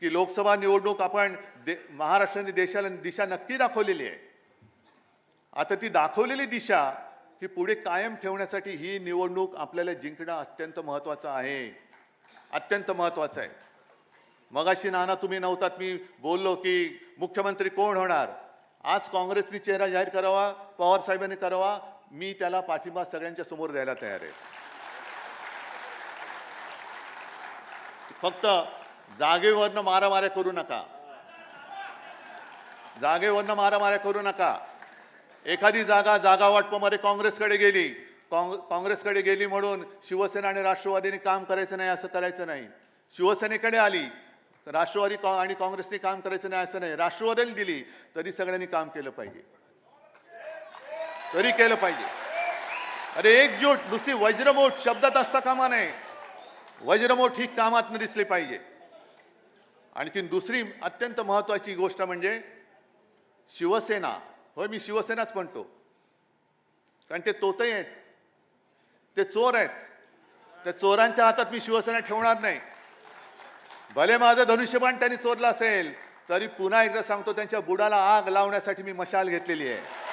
की लोकसभा निवडणूक आपण दे महाराष्ट्राने देशाला दिशा नक्की दाखवलेली आहे. आता ती दाखवलेली दिशा ही पुढे कायम ठेवण्यासाठी ही निवडणूक आपल्याला जिंकणं अत्यंत महत्त्वाचं आहे. अत्यंत महत्त्वाचं आहे. मगाशी नाना तुम्ही नव्हतात मी बोललो की मुख्यमंत्री कोण होणार? आज काँग्रेसनी चेहरा जाहीर करावा पवार साहेबांनी करावा मी त्याला पाठिंबा सगळ्यांच्या समोर द्यायला तयार आहे. फक्त जागेवरनं मारामाऱ्या करू नका. जागेवरनं मारामाऱ्या करू नका. एखादी जागा जागा वाटपामध्ये काँग्रेसकडे गेली काँग काँग्रेसकडे गेली म्हणून शिवसेना आणि राष्ट्रवादीने काम करायचं नाही असं करायचं नाही. शिवसेनेकडे आली राष्ट्रवादी आणि काँग्रेसने काम करायचं नाही असं नाही. राष्ट्रवादीला दिली तरी सगळ्यांनी काम केलं पाहिजे. तरी केलं पाहिजे. अरे एकजूट नुसती वज्रमोठ शब्दात असता कामा नये. वज्रमोठ ही कामात दिसली पाहिजे. आणखीन दुसरी अत्यंत महत्त्वाची गोष्ट म्हणजे शिवसेना. होय मी शिवसेनाच म्हणतो. कारण ते तोतही आहेत. ते चोर आहेत. त्या चोरांच्या हातात मी शिवसेना ठेवणार नाही. भले माझं धनुष्यबाण त्यांनी चोरलं असेल तरी पुन्हा एकदा सांगतो त्यांच्या बुडाला आग लावण्यासाठी मी मशाल घेतलेली आहे.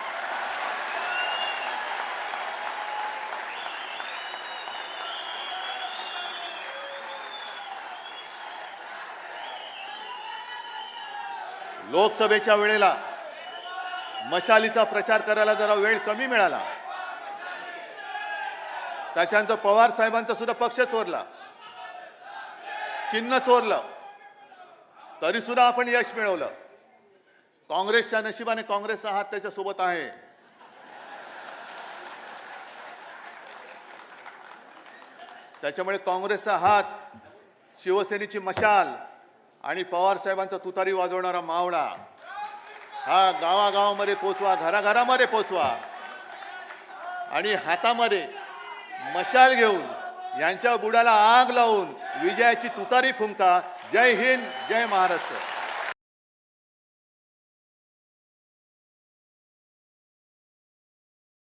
लोकसभेच्या वेळेला मशालीचा प्रचार करायला जरा वेळ कमी मिळाला. त्याच्यानंतर पवार साहेबांचा सुद्धा पक्ष चोरला. चिन्ह चोरलं. तरी सुद्धा आपण यश मिळवलं. काँग्रेसच्या नशिबाने काँग्रेसचा हात त्याच्या सोबत आहे. त्याच्यामुळे काँग्रेसचा हात शिवसेनेची मशाल आणि पवार साहेबांचा तुतारी वाजवणारा मावळा. हा गावागावामध्ये पोचवा घराघरामध्ये पोचवा. आणि हातामध्ये मशाल घेऊन यांच्या बुडाला आग लावून विजयाची तुतारी फुंका. जय हिंद जय महाराष्ट्र.